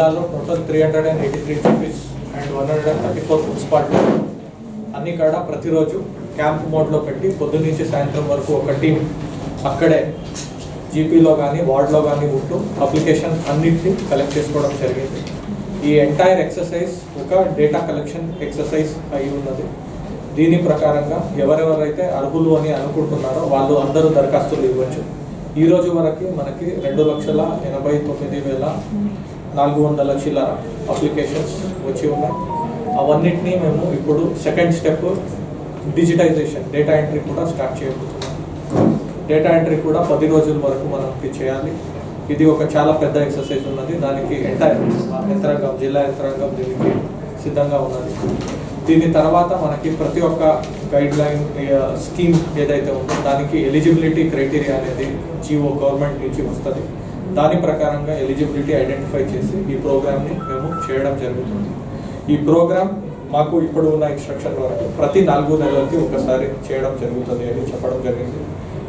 జిల్లాలో total three hundred and eighty three GPs and one hundred and thirty four food అన్ని కాడ ప్రతిరోజు camp మోడ్లో పెట్టి పొద్దున్న నుంచి సాయంత్రం వరకు ఒక టీం అక్కడే జీపీలో కానీ వార్డ్లో కానీ ఉంటూ అప్లికేషన్ అన్నింటినీ కలెక్ట్ చేసుకోవడం జరిగింది. ఈ ఎంటైర్ ఎక్సర్సైజ్ ఒక డేటా కలెక్షన్ ఎక్సర్సైజ్ అయి ఉన్నది. దీని ప్రకారంగా ఎవరెవరైతే అర్హులు అని అనుకుంటున్నారో వాళ్ళు అందరూ దరఖాస్తులు ఇవ్వచ్చు. ఈ రోజు వరకు మనకి రెండు లక్షల ఎనభై తొమ్మిది వేల నాలుగు వందల చిల్లర అప్లికేషన్స్ వచ్చి ఉన్నాయి. అవన్నిటినీ మేము ఇప్పుడు second step digitization data entry కూడా స్టార్ట్ చేయబోతున్నాం. డేటా ఎంట్రీ కూడా పది రోజుల వరకు మనకి చేయాలి. ఇది ఒక చాలా పెద్ద ఎక్సర్సైజ్ ఉన్నది. దానికి ఎంటైర్ యంత్రాంగం జిల్లా యంత్రాంగం దీనికి సిద్ధంగా ఉన్నది. దీని తర్వాత మనకి ప్రతి ఒక్క గైడ్ లైన్ స్కీమ్ ఏదైతే ఉందో దానికి ఎలిజిబిలిటీ క్రైటీరియా అనేది జీవో గవర్నమెంట్ నుంచి వస్తుంది. దాని ప్రకారంగా ఎలిజిబిలిటీ ఐడెంటిఫై చేసి ఈ ప్రోగ్రామ్ని మేము చేయడం జరుగుతుంది. ఈ ప్రోగ్రామ్ మాకు ఇప్పుడు ఉన్న ఇన్స్ట్రక్షన్ వరకు ప్రతి నాలుగు నెలలకి ఒకసారి చేయడం జరుగుతుంది అని చెప్పడం జరిగింది.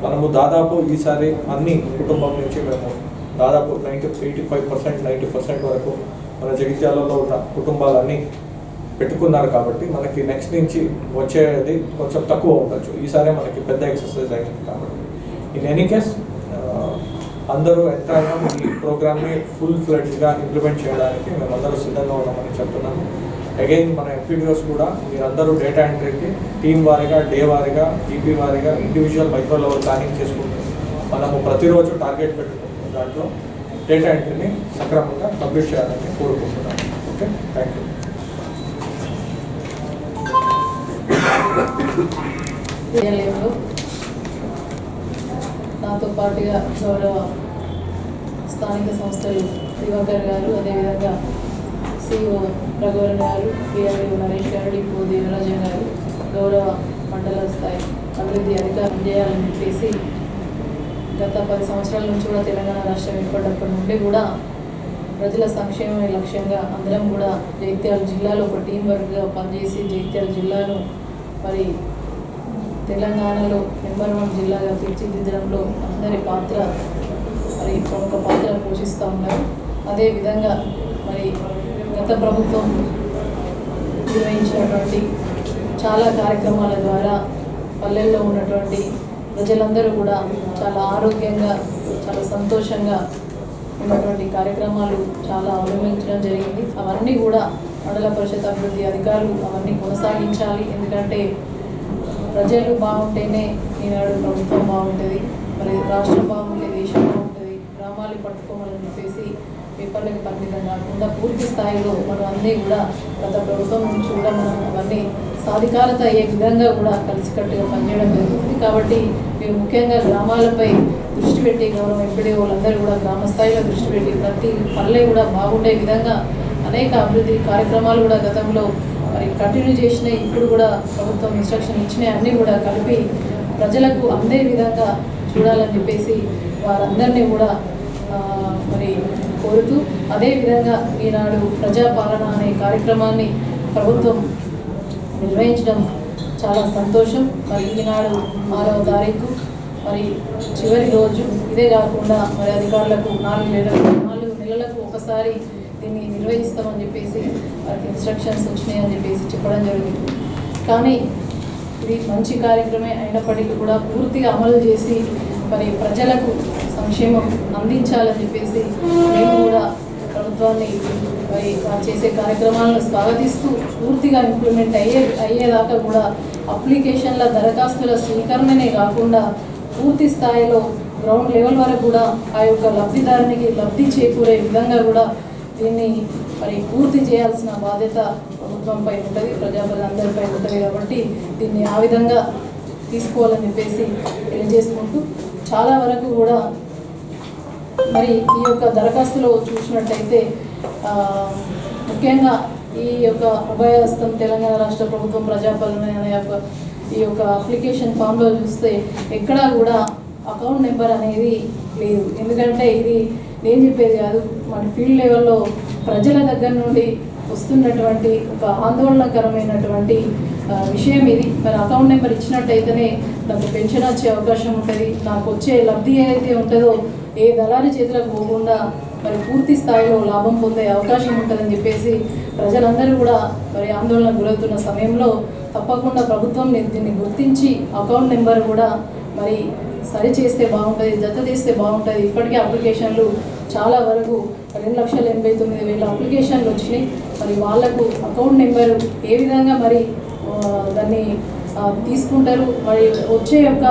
మనము దాదాపు ఈసారి అన్ని కుటుంబం నుంచి మేము దాదాపు ninety eighty five percent ninety percent వరకు మన జగిత్యాలలో ఉన్న కుటుంబాలన్నీ పెట్టుకున్నారు కాబట్టి మనకి నెక్స్ట్ నుంచి వచ్చేది కొంచెం తక్కువ ఉండొచ్చు. ఈసారి మనకి పెద్ద ఎక్సర్సైజ్ అయింది కాబట్టి. ఇన్ ఎనీ కేస్ అందరూ ఎంతైనా ఈ ప్రోగ్రామ్ని ఫుల్ ఫ్లడ్గా ఇంప్లిమెంట్ చేయడానికి మేమందరూ సిద్ధంగా ఉన్నామని చెప్తున్నాము. అగైన్ మన ఎంపీడిఓస్ కూడా మీరందరూ డేటా ఎంట్రీకి టీం వారీగా డే వారీగా ఈపీ వారిగా ఇండివిజువల్ మైక్రో లెవెల్ ప్లానింగ్ చేసుకుంటాం మనము ప్రతిరోజు టార్గెట్ పెట్టుకుంటున్నాం దాంట్లో డేటా ఎంట్రీని సక్రమంగా కంప్లీట్ చేయాలని కోరుకుంటున్నాను ఓకే థ్యాంక్ యూ విద్యాలయంలో నాతో పాటుగా గౌరవ స్థానిక సంస్థలు దివాకర్ గారు అదేవిధంగా సిఇఓ రఘువరన్ గారు పిఆర్ఓ నరేష్ గారు డిపో దేవరాజన్ గారు గౌరవ మండల స్థాయి అభివృద్ధి అధికారం చేయాలని చెప్పేసి గత పది సంవత్సరాల నుంచి కూడా తెలంగాణ రాష్ట్రం ఏర్పడినప్పటి నుండి కూడా ప్రజల సంక్షేమమే లక్ష్యంగా అందరం కూడా జైత్యాల జిల్లాలో ఒక టీం వర్క్గా పనిచేసి జైత్యాల జిల్లాను మరి తెలంగాణలో నెంబర్ వన్ జిల్లాగా తీర్చిదిద్దడంలో అందరి పాత్ర మరి ప్రముఖ పాత్ర పోషిస్తూ ఉన్నారు. అదేవిధంగా మరి గత ప్రభుత్వం నిర్వహించినటువంటి చాలా కార్యక్రమాల ద్వారా పల్లెల్లో ఉన్నటువంటి ప్రజలందరూ కూడా చాలా ఆరోగ్యంగా చాలా సంతోషంగా ఉన్నటువంటి కార్యక్రమాలు చాలా అవలంబించడం జరిగింది. అవన్నీ కూడా మండల పరిషత్ అభివృద్ధి అధికారులు అవన్నీ కొనసాగించాలి. ఎందుకంటే ప్రజలు బాగుంటేనే ఈనాడు ప్రభుత్వం బాగుంటుంది మరి రాష్ట్రం బాగుంటే దేశం బాగుంటుంది గ్రామాలు పట్టుకోవాలని చెప్పేసి పేపర్లకు పరిమితం కాకుండా పూర్తి స్థాయిలో మనం అన్నీ కూడా గత ప్రభుత్వం నుంచి కూడా మనం అవన్నీ సాధికారత అయ్యే విధంగా కూడా కలిసికట్టుగా పనిచేయడం జరుగుతుంది. కాబట్టి మేము ముఖ్యంగా గ్రామాలపై దృష్టి పెట్టి గౌరవం ఎంపీడీ వాళ్ళందరూ కూడా గ్రామ స్థాయిలో దృష్టి పెట్టి ప్రతి పల్లె కూడా బాగుండే విధంగా అనేక అభివృద్ధి కార్యక్రమాలు కూడా గతంలో మరి కంటిన్యూ చేసినాయి ఇప్పుడు కూడా ప్రభుత్వం ఇన్స్ట్రక్షన్ ఇచ్చినాయి అన్నీ కూడా కలిపి ప్రజలకు అందే విధంగా చూడాలని చెప్పేసి వారందరినీ కూడా మరి కోరుతూ అదేవిధంగా ఈనాడు ప్రజాపాలన అనే కార్యక్రమాన్ని ప్రభుత్వం నిర్వహించడం చాలా సంతోషం. మరి ఈనాడు ఆరవ తారీఖు మరి చివరి రోజు. ఇదే కాకుండా మరి అధికారులకు నాలుగు నెలలు నాలుగు నెలలకు ఒకసారి దీన్ని నిర్వహిస్తామని చెప్పేసి వారికి ఇన్స్ట్రక్షన్స్ వచ్చినాయని చెప్పేసి చెప్పడం జరిగింది. కానీ ఇది మంచి కార్యక్రమే అయినప్పటికీ కూడా పూర్తిగా అమలు చేసి మరి ప్రజలకు సంక్షేమం అందించాలని చెప్పేసి మేము కూడా ప్రభుత్వాన్ని మరి చేసే కార్యక్రమాలను స్వాగతిస్తూ పూర్తిగా ఇంప్లిమెంట్ అయ్యే అయ్యేదాకా కూడా అప్లికేషన్ల దరఖాస్తుల స్వీకరణనే కాకుండా పూర్తి స్థాయిలో గ్రౌండ్ లెవెల్ వరకు కూడా ఆ యొక్క లబ్ధిదారునికి లబ్ధి చేకూరే విధంగా కూడా దీన్ని మరి పూర్తి చేయాల్సిన బాధ్యత ప్రభుత్వంపై ఉంటుంది ప్రజాప్రజలందరిపై ఉంటుంది కాబట్టి దీన్ని ఆ విధంగా తీసుకోవాలని చెప్పేసి తెలియజేసుకుంటూ చాలా వరకు కూడా మరి ఈ యొక్క దరఖాస్తులో చూసినట్టయితే ముఖ్యంగా ఈ యొక్క ఉభయహస్తం తెలంగాణ రాష్ట్ర ప్రభుత్వం ప్రజాపాలన అనే యొక్క ఈ యొక్క అప్లికేషన్ ఫామ్లో చూస్తే ఎక్కడా కూడా అకౌంట్ నెంబర్ అనేది లేదు. ఎందుకంటే ఇది నేను చెప్పేది కాదు. మన ఫీల్డ్ లెవెల్లో ప్రజల దగ్గర నుండి వస్తున్నటువంటి ఒక ఆందోళనకరమైనటువంటి విషయం ఇది. మరి అకౌంట్ నెంబర్ ఇచ్చినట్టయితేనే నాకు పెన్షన్ వచ్చే అవకాశం ఉంటుంది. నాకు వచ్చే లబ్ధి ఏదైతే ఉంటుందో ఏ దళారి చేతులకు పోకుండా మరి పూర్తి స్థాయిలో లాభం పొందే అవకాశం ఉంటుందని చెప్పేసి ప్రజలందరూ కూడా మరి ఆందోళన గురవుతున్న సమయంలో తప్పకుండా ప్రభుత్వం దీన్ని గుర్తించి అకౌంట్ నెంబర్ కూడా మరి సరి చేస్తే బాగుంటుంది జత చేస్తే బాగుంటుంది. ఇప్పటికే అప్లికేషన్లు చాలా వరకు రెండు లక్షల ఎనభై తొమ్మిది వేల అప్లికేషన్లు వచ్చినాయి. మరి వాళ్ళకు అకౌంట్ నెంబరు ఏ విధంగా మరి దాన్ని తీసుకుంటారు? మరి వచ్చే యొక్క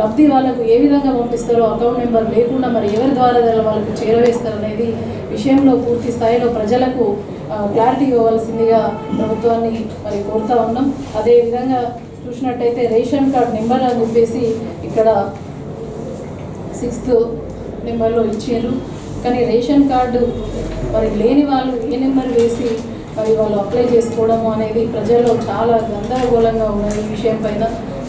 లబ్ధి వాళ్ళకు ఏ విధంగా పంపిస్తారో అకౌంట్ నెంబర్ లేకుండా మరి ఎవరి ద్వారా వాళ్ళకు చేరవేస్తారు అనేది విషయంలో పూర్తి స్థాయిలో ప్రజలకు క్లారిటీ ఇవ్వవలసిందిగా ప్రభుత్వాన్ని మరి కోరుతా ఉన్నాం. అదేవిధంగా చూసినట్టయితే రేషన్ కార్డ్ నెంబర్ అని చెప్పేసి ఇక్కడ సిక్స్త్ నెంబర్లో ఇచ్చారు. కానీ రేషన్ కార్డు మరి లేని వాళ్ళు ఏ నెంబర్ వేసి మరి వాళ్ళు అప్లై చేసుకోవడము అనేది ప్రజల్లో చాలా గందరగోళంగా ఉన్నది ఈ విషయం పైన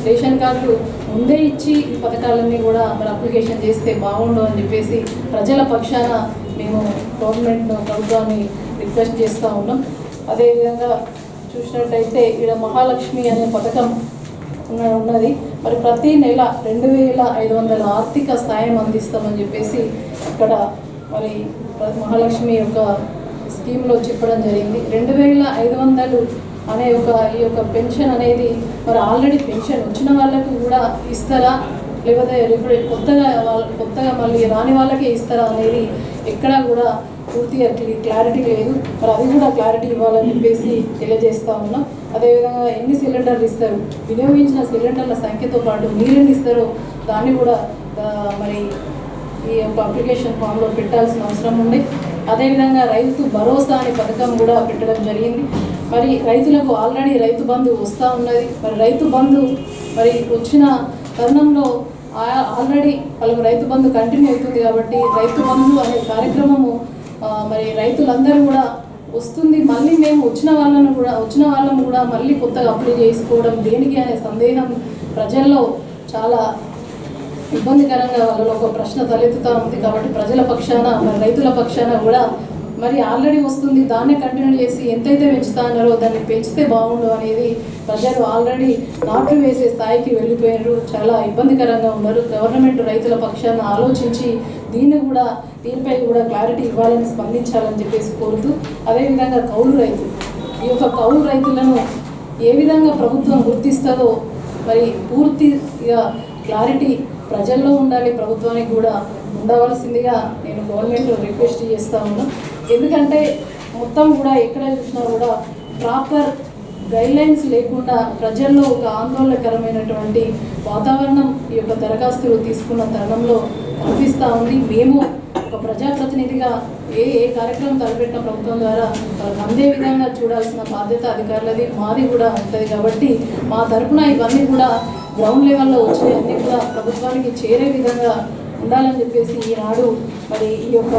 రేషన్ కార్డు ముందే ఇచ్చి పథకాలన్నీ కూడా మరి అప్లికేషన్ చేస్తే బాగుండు అని చెప్పేసి ప్రజల పక్షాన మేము గవర్నమెంట్ ప్రభుత్వాన్ని రిక్వెస్ట్ చేస్తూ ఉన్నాం. అదేవిధంగా చూసినట్టయితే ఇక్కడ మహాలక్ష్మి అనే పథకం ఉన్నది. మరి ప్రతి నెల రెండు వేల ఐదు వందల ఆర్థిక సాయం అందిస్తామని చెప్పేసి ఇక్కడ మరి మహాలక్ష్మి యొక్క స్కీమ్లో చెప్పడం జరిగింది. రెండు వేల ఐదు వందలు అనే ఒక ఈ యొక్క పెన్షన్ అనేది మరి ఆల్రెడీ పెన్షన్ వచ్చిన వాళ్ళకు కూడా ఇస్తారా? లేకపోతే కొత్తగా వాళ్ళ కొత్తగా మళ్ళీ రాని వాళ్ళకే ఇస్తారా అనేది ఎక్కడా కూడా పూర్తిగా అట్లా క్లారిటీ లేదు. మరి అది కూడా క్లారిటీ ఇవ్వాలని చెప్పేసి తెలియజేస్తా ఉన్నాం. అదేవిధంగా ఎన్ని సిలిండర్లు ఇస్తారు? వినియోగించిన సిలిండర్ల సంఖ్యతో పాటు మీరెన్ని ఇస్తారో దాన్ని కూడా మరి ఈ యొక్క అప్లికేషన్ ఫామ్లో పెట్టాల్సిన అవసరం ఉంది. అదేవిధంగా రైతు భరోసా అనే పథకం కూడా పెట్టడం జరిగింది. మరి రైతులకు ఆల్రెడీ రైతు బంధు వస్తూ ఉన్నది. మరి రైతు బంధు మరి వచ్చిన తరుణంలో ఆ- ఆల్రెడీ వాళ్ళకు రైతు బంధు కంటిన్యూ అవుతుంది కాబట్టి రైతు బంధు అనే కార్యక్రమము మరి రైతులందరూ కూడా వస్తుంది. మళ్ళీ మేము వచ్చిన వాళ్ళను కూడా వచ్చిన వాళ్ళను కూడా మళ్ళీ కొత్తగా అప్లై చేసుకోవడం దేనికి అనే సందేహం ప్రజల్లో చాలా ఇబ్బందికరంగా వాళ్ళలో ఒక ప్రశ్న తలెత్తుతూ ఉంది. కాబట్టి ప్రజల పక్షాన మరి రైతుల పక్షాన కూడా మరి ఆల్రెడీ వస్తుంది దాన్నే కంటిన్యూ చేసి ఎంతైతే పెంచుతా అన్నారో దాన్ని పెంచితే బాగుండు అనేది ప్రజలు ఆల్రెడీ నాట్లు వేసే స్థాయికి వెళ్ళిపోయారు. చాలా ఇబ్బందికరంగా ఉన్నారు. గవర్నమెంట్ రైతుల పక్షాన ఆలోచించి దీన్ని కూడా దీనిపై కూడా క్లారిటీ ఇవ్వాలని స్పందించాలని చెప్పేసి కోరుతూ అదేవిధంగా కౌలు రైతు ఈ యొక్క కౌలు రైతులను ఏ విధంగా ప్రభుత్వం గుర్తిస్తుందో మరి పూర్తిగా క్లారిటీ ప్రజల్లో ఉండాలి. ప్రభుత్వానికి కూడా ఉండవలసిందిగా నేను గవర్నమెంట్ రిక్వెస్ట్ చేస్తా ఉన్నాను ఎందుకంటే మొత్తం కూడా ఎక్కడ చూసినా కూడా ప్రాపర్ గైడ్లైన్స్ లేకుండా ప్రజల్లో ఒక ఆందోళనకరమైనటువంటి వాతావరణం ఈ యొక్క దరఖాస్తులు తీసుకున్న తరుణంలో కనిపిస్తూ ఉంది. మేము ఒక ప్రజాప్రతినిధిగా ఏ ఏ కార్యక్రమం తలపెట్టిన ప్రభుత్వం ద్వారా వాళ్ళకి అందే విధంగా చూడాల్సిన బాధ్యత అధికారులది మాది కూడా ఉంటుంది కాబట్టి మా తరపున ఇవన్నీ కూడా గ్రౌండ్ లెవెల్లో వచ్చే అన్నీ కూడా ప్రభుత్వానికి చేరే విధంగా ఉండాలని చెప్పేసి ఈనాడు మరి ఈ యొక్క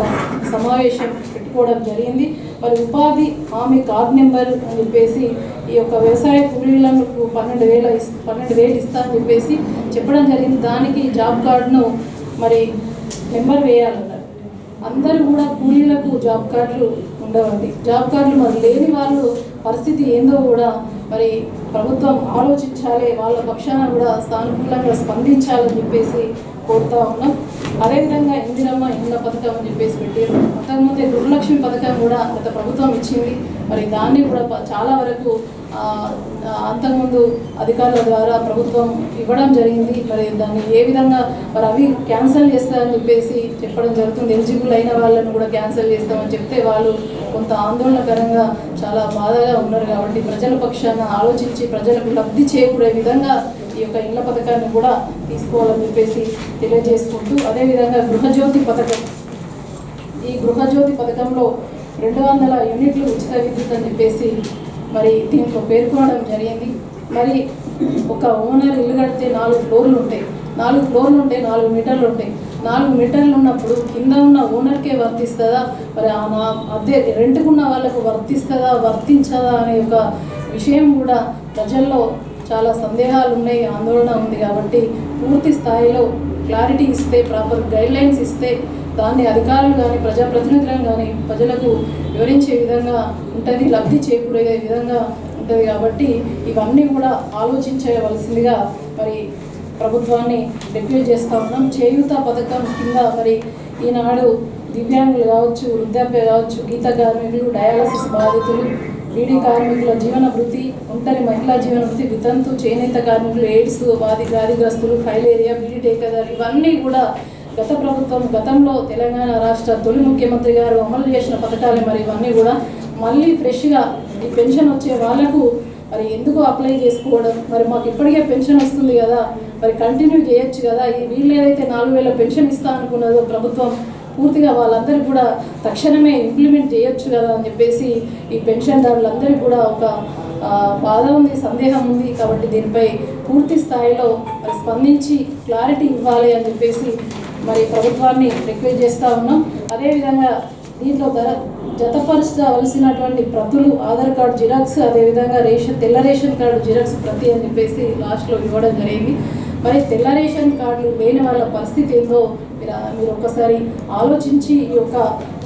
సమావేశం పెట్టుకోవడం జరిగింది. మరి ఉపాధి హామీ కార్డ్ నెంబర్ అని చెప్పేసి ఈ యొక్క వ్యవసాయ కూలీలకు పన్నెండు వేల పన్నెండు వేలు ఇస్తా అని చెప్పేసి చెప్పడం జరిగింది. దానికి జాబ్ కార్డును మరి నెంబర్ వేయాలన్నారు. అందరూ కూడా కూలీలకు జాబ్ కార్డులు ఉండవండి. జాబ్ కార్డులు మరి లేని వాళ్ళు పరిస్థితి ఏందో కూడా మరి ప్రభుత్వం ఆలోచించాలి. వాళ్ళ పక్షాన కూడా సానుకూలంగా స్పందించాలని చెప్పేసి కోరుతా ఉన్నాం. అదేవిధంగా ఇందిరమ్మ ఇళ్ళ పథకం అని చెప్పేసి పెట్టారు అంతకుముందే గృహలక్ష్మి పథకం కూడా గత ప్రభుత్వం ఇచ్చింది. మరి దాన్ని కూడా చాలా వరకు అంతకుముందు అధికారుల ద్వారా ప్రభుత్వం ఇవ్వడం జరిగింది. మరి దాన్ని ఏ విధంగా మరి అవి క్యాన్సిల్ చేస్తారని చెప్పేసి చెప్పడం జరుగుతుంది. ఎలిజిబుల్ అయిన వాళ్ళని కూడా క్యాన్సిల్ చేస్తామని చెప్తే వాళ్ళు కొంత ఆందోళనకరంగా చాలా బాధగా ఉన్నారు కాబట్టి ప్రజల పక్షాన ఆలోచించి ప్రజలకు లబ్ధి చేకూరే విధంగా ఈ యొక్క ఇండ్ల పథకాన్ని కూడా తీసుకోవాలని చెప్పేసి తెలియజేసుకుంటూ అదేవిధంగా గృహజ్యోతి పథకం. ఈ గృహజ్యోతి పథకంలో రెండు వందల యూనిట్లు ఉచిత విద్యుత్ అని చెప్పేసి మరి దీంట్లో పేర్కొనడం జరిగింది. మరి ఒక ఓనర్ ఇల్లు కడితే నాలుగు ఫ్లోర్లు ఉంటాయి. నాలుగు ఫ్లోర్లు ఉంటాయి నాలుగు మీటర్లు ఉంటాయి. నాలుగు మీటర్లు ఉన్నప్పుడు కింద ఉన్న ఓనర్కే వర్తిస్తుందా? మరి ఆ నా అద్దె రెంట్కున్న వాళ్ళకు వర్తిస్తుందా వర్తించదా అనే ఒక విషయం కూడా ప్రజల్లో చాలా సందేహాలు ఉన్నాయి ఆందోళన ఉంది కాబట్టి పూర్తి స్థాయిలో క్లారిటీ ఇస్తే ప్రాపర్ గైడ్లైన్స్ ఇస్తే దాన్ని అధికారులు కానీ ప్రజాప్రతినిధులను కానీ ప్రజలకు వివరించే విధంగా ఉంటుంది లబ్ధి చేకూరే విధంగా ఉంటుంది కాబట్టి ఇవన్నీ కూడా ఆలోచించవలసిందిగా మరి ప్రభుత్వాన్ని రిక్వెస్ట్ చేస్తూ ఉన్నాం. చేయూత పథకం కింద మరి ఈనాడు దివ్యాంగులు కావచ్చు వృద్ధాప్య కావచ్చు గీత కార్మికులు డయాలసిస్ బాధితులు బీడీ కార్మికుల జీవన వృత్తి ఒంటరి మహిళా జీవన వృత్తి వితంతు చేనేత కార్మికులు ఎయిడ్స్ వాది వ్యాధిగ్రస్తులు ఫైలేరియా బీడీ టేకదారు ఇవన్నీ కూడా గత ప్రభుత్వం గతంలో తెలంగాణ రాష్ట్ర తొలి ముఖ్యమంత్రి గారు అమలు చేసిన పథకాలు మరి ఇవన్నీ కూడా. మళ్ళీ ఫ్రెష్గా ఈ పెన్షన్ వచ్చే వాళ్ళకు మరి ఎందుకు అప్లై చేసుకోవడం? మరి మాకు ఇప్పటికే పెన్షన్ వస్తుంది కదా మరి కంటిన్యూ చేయొచ్చు కదా? ఈ వీళ్ళు ఏదైతే నాలుగు వేల పెన్షన్ ఇస్తా అనుకున్నదో ప్రభుత్వం పూర్తిగా వాళ్ళందరికీ కూడా తక్షణమే ఇంప్లిమెంట్ చేయొచ్చు కదా అని చెప్పేసి ఈ పెన్షన్దారులందరికీ కూడా ఒక బాధ ఉంది సందేహం ఉంది కాబట్టి దీనిపై పూర్తి స్థాయిలో మరి స్పందించి క్లారిటీ ఇవ్వాలి అని చెప్పేసి మరి ప్రభుత్వాన్ని రిక్వెస్ట్ చేస్తూ ఉన్నాం. అదేవిధంగా దీంట్లో ధర జతపరచవలసినటువంటి ప్రతులు ఆధార్ కార్డు జిరాక్స్ అదేవిధంగా రేషన్ తెల్ల రేషన్ కార్డు జిరాక్స్ ప్రతి అని చెప్పేసి లాస్ట్లో ఇవ్వడం జరిగింది. మరి తెల్ల రేషన్ కార్డులు లేని వాళ్ళ పరిస్థితి ఏందో మీరు మీరు ఒకసారి ఆలోచించి ఈ యొక్క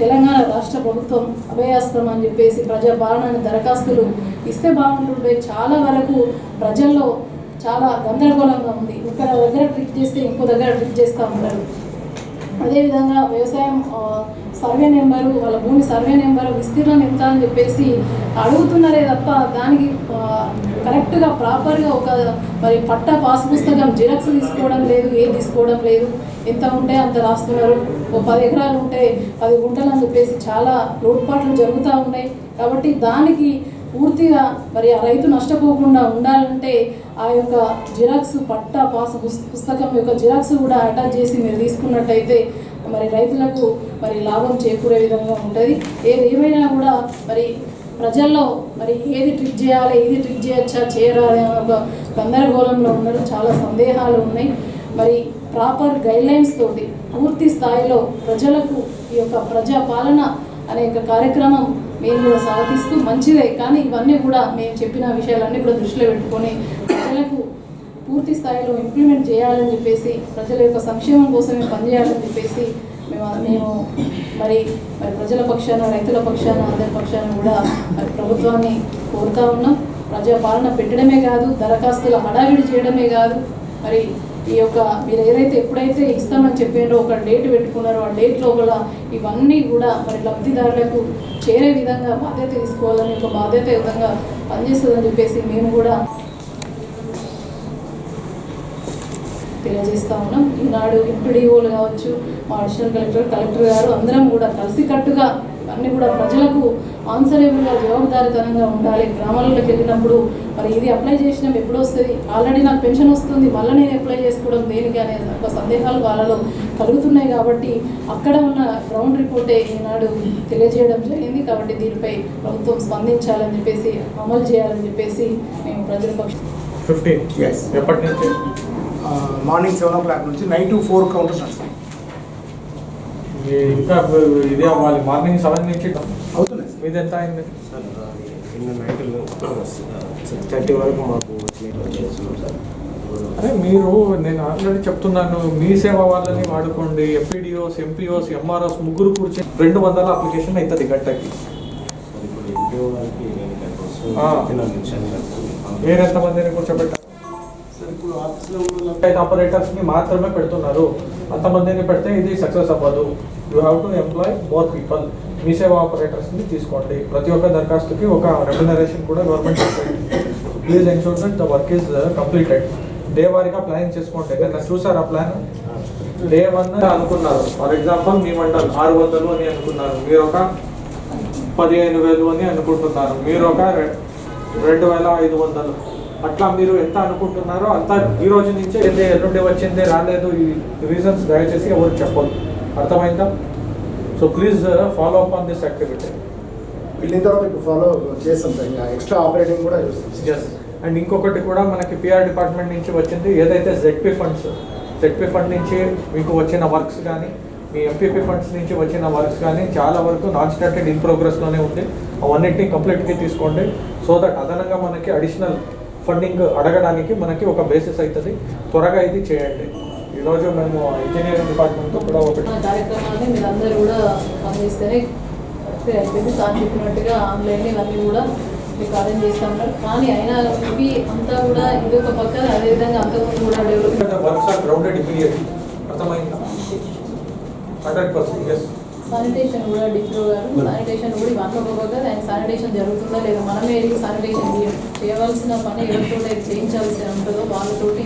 తెలంగాణ రాష్ట్ర ప్రభుత్వం అభయాస్త్రం అని చెప్పేసి ప్రజా పాలన దరఖాస్తులు ఇస్తే బాగుంటుండే. చాలా వరకు ప్రజల్లో చాలా గందరగోళంగా ఉంది. ఇక్కడ దగ్గర ట్రిక్ చేస్తే ఇంకో దగ్గర ట్రిక్ చేస్తూ ఉంటారు. అదేవిధంగా వ్యవసాయం సర్వే నెంబరు వాళ్ళ భూమి సర్వే నెంబరు విస్తీర్ణం ఎంత అని చెప్పేసి అడుగుతున్నారే తప్ప దానికి కరెక్ట్గా ప్రాపర్గా ఒక మరి పట్ట పాస్ పుస్తకం జిరాక్స్ తీసుకోవడం లేదు ఏది తీసుకోవడం లేదు ఎంత ఉంటే అంత రాస్తున్నారు ఒక పది ఎకరాలు ఉంటే పది గుంటలు అని చెప్పేసి చాలా లోటుపాట్లు జరుగుతూ ఉన్నాయి. కాబట్టి దానికి పూర్తిగా మరి ఆ రైతు నష్టపోకుండా ఉండాలంటే ఆ యొక్క జిరాక్స్ పట్టా పాస్ పుస్తకం యొక్క జిరాక్స్ కూడా అటాచ్ చేసి మీరు తీసుకున్నట్టయితే మరి రైతులకు మరి లాభం చేకూరే విధంగా ఉంటుంది. ఏది ఏమైనా కూడా మరి ప్రజల్లో మరి ఏది ట్రిక్ చేయాలి ఏది ట్రిక్ చేయొచ్చా చేయరా అనే ఒక గందరగోళంలో ఉన్నారు చాలా సందేహాలు ఉన్నాయి. మరి ప్రాపర్ గైడ్లైన్స్ తోటి పూర్తి స్థాయిలో ప్రజలకు ఈ యొక్క ప్రజా పాలన అనే ఒక కార్యక్రమం మేము కూడా సాధిస్తూ మంచిదే. కానీ ఇవన్నీ కూడా మేము చెప్పిన విషయాలన్నీ కూడా దృష్టిలో పెట్టుకొని ప్రజలకు పూర్తి స్థాయిలో ఇంప్లిమెంట్ చేయాలని చెప్పేసి ప్రజల యొక్క సంక్షేమం కోసమే పనిచేయాలని చెప్పేసి మేము మేము మరి మరి ప్రజల పక్షాన రైతుల పక్షాన అందరి పక్షాన కూడా మరి ప్రభుత్వాన్ని కోరుతా ఉన్నాం. ప్రజా పాలన పెట్టడమే కాదు దరఖాస్తుల హడావిడి చేయడమే కాదు. మరి ఈ యొక్క మీరు ఏదైతే ఎప్పుడైతే ఇస్తామని చెప్పారో ఒక డేట్ పెట్టుకున్నారో ఆ డేట్ లోపల ఇవన్నీ కూడా మరి లబ్ధిదారులకు చేరే విధంగా బాధ్యత తీసుకోవాలని ఒక బాధ్యత విధంగా పనిచేస్తుందని చెప్పేసి మేము కూడా తెలియజేస్తా ఉన్నాం. ఈనాడు ఎంపీడీఓలు కావచ్చు మా అడిషనల్ కలెక్టర్ కలెక్టర్ గారు అందరం కూడా కలిసికట్టుగా అన్ని కూడా ప్రజలకు ఆన్సరేబుల్గా జవాబుదారితనంగా ఉండాలి. గ్రామాలకు వెళ్ళినప్పుడు మరి ఇది అప్లై చేసినాం ఎప్పుడు వస్తుంది ఆల్రెడీ నాకు పెన్షన్ వస్తుంది మళ్ళీ నేను అప్లై చేసుకోవడం దేనికి అనే ఒక సందేహాలు వాళ్ళలో కలుగుతున్నాయి కాబట్టి అక్కడ ఉన్న గ్రౌండ్ రిపోర్టే ఈనాడు తెలియజేయడం జరిగింది కాబట్టి దీనిపై ప్రభుత్వం స్పందించాలని చెప్పేసి అమలు చేయాలని చెప్పేసి మేము ప్రజల పక్షం ఫిఫ్టీన్ Yes. ఎప్పటి నుంచి? మార్నింగ్ సెవెన్ ఓ క్లాక్ నుంచి నైట్ ఫోర్ కౌంటర్స్ ఇంకా ఇది అవ్వాలి. మార్నింగ్ సెవెన్ నుంచి అవుతున్నాయి సార్ మీది ఎంత అయింది? సార్ నైట్ సిక్స్ థర్టీ వరకు మాకు అరే మీరు నేను ఆల్రెడీ చెప్తున్నాను మీ సేవ వాళ్ళని వాడుకోండి. ఎంపీడీఓస్ ఎంపీఓస్ ఎంఆర్ఓస్ ముగ్గురు కూర్చొని రెండు వందల అప్లికేషన్ అవుతుంది మీరు ఎంతమందిని కూర్చోబెట్టారు? సార్ ఇప్పుడు ఆఫీస్లో ఉన్న ఐదు ఆపరేటర్స్ని మాత్రమే పెడుతున్నారు. అంతమందిని పెడితే ఇది సక్సెస్ అవ్వదు. You have to employ more people Mee Seva ఆపరేటర్స్ని తీసుకోండి. ప్రతి ఒక్క దరఖాస్తుకి ఒక రెమ్యునరేషన్ కూడా government please ensure that the work is completed day వారిగా ప్లాన్ చేసుకోండి. నేను చూసారు ఆ ప్లాన్ డే వన్ అనుకున్నారు. ఫర్ ఎగ్జాంపుల్ మీ మండల్ ఆరు వందలు అని అనుకున్నారు. మీరు ఒక పదిహేను వేలు అని అనుకుంటున్నారు. మీరు ఒక రె- రెండు వేల ఐదు వందలు. అట్లా మీరు ఎంత అనుకుంటున్నారో అంత ఈ రోజు నుంచే ఏంది ఎల్లుండి వచ్చింది రాలేదు ఈ రీజన్స్ దయచేసి ఎవరు చెప్పొద్దు. అర్థమైందా? So please follow up on this activity వెళ్ళిన తర్వాత ఇప్పుడు ఫాలో చేస్తాం ఎక్స్ట్రా ఆపరేటింగ్ కూడా ఎస్ అండ్ ఇంకొకటి కూడా మనకి పిఆర్ డిపార్ట్మెంట్ నుంచి వచ్చింది ఏదైతే జెడ్పీ ఫండ్స్ జెడ్పీ ఫండ్ నుంచి మీకు వచ్చిన వర్క్స్ కానీ మీ ఎంపీపీ ఫండ్స్ నుంచి వచ్చిన వర్క్స్ కానీ చాలా వరకు నాన్ స్టార్టెడ్ ఇన్ ప్రోగ్రెస్లోనే ఉంది. అవన్నిటిని కంప్లీట్గా తీసుకోండి. సో దట్ అదనంగా మనకి అడిషనల్ ఫండింగ్ అడగడానికి మనకి ఒక బేసిస్ అవుతుంది త్వరగా ఇది చేయండి. ఈరోజు మేము ఇంజనీరింగ్ డిపార్ట్మెంట్తో కూడా ఒకటి మన కార్యక్రమాన్ని కూడా పనిచేస్తేనే సార్ చెప్పినట్టుగా ఆన్లైన్ ఇవన్నీ కూడా మీకు అరేంజ్ చేస్తూ ఉంటారు. కానీ అయినా ఇవి అంతా కూడా ఇది ఒక పక్క అదేవిధంగా అంతకుముందు కూడా develop works are grounded immediately అర్థమైందా హండ్రెడ్ పర్సెంట్ ఎస్ శానిటేషన్ కూడా డిప్రో గారు శానిటేషన్ కూడా ఇవన్నీ ఒక్కొక్కగా ఆయన శానిటేషన్ జరుగుతుందా లేదా? మనమే వెళ్ళి శానిటేషన్ చేయవలసిన పని ఎవరితో చేయించాల్సి ఉంటుందో వాళ్ళతోటి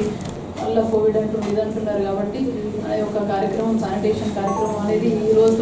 మళ్ళీ కోవిడ్ అంటుంది ఇది అంటున్నారు కాబట్టి అనే ఒక కార్యక్రమం శానిటేషన్ కార్యక్రమం అనేది ఈ రోజుతో